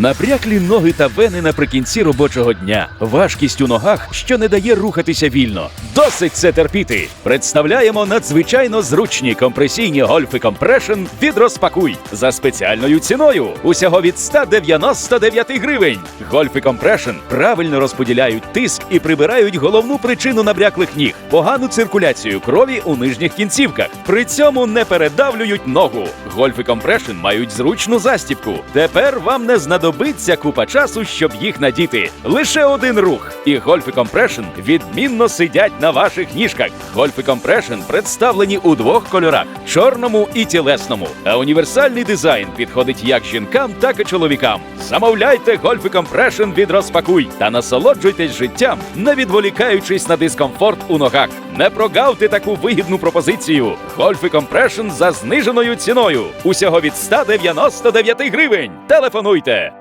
Набряклі ноги та вени наприкінці робочого дня. Важкість у ногах, що не дає рухатися вільно. Досить це терпіти. Представляємо надзвичайно зручні компресійні гольфи компрешн від розпакуй за спеціальною ціною. Усього від 199 гривень. Гольфи компрешн правильно розподіляють тиск і прибирають головну причину набряклих ніг погану циркуляцію крові у нижніх кінцівках. При цьому не передавлюють ногу. Гольфи компрешн мають зручну застібку. Тепер вам не знадобиться купа часу, щоб їх надіти. Лише один рух. І гольфи компрешн відмінно сидять на ваших ніжках. Гольфи компрешн представлені у двох кольорах чорному і тілесному. А універсальний дизайн підходить як жінкам, так і чоловікам. Замовляйте гольфи компрешн від розпакуй та насолоджуйтесь життям, не відволікаючись на дискомфорт у ногах. Не прогавте таку вигідну пропозицію. Гольфи компрешн за зниженою ціною. Усього від 199 гривень. Телефонуйте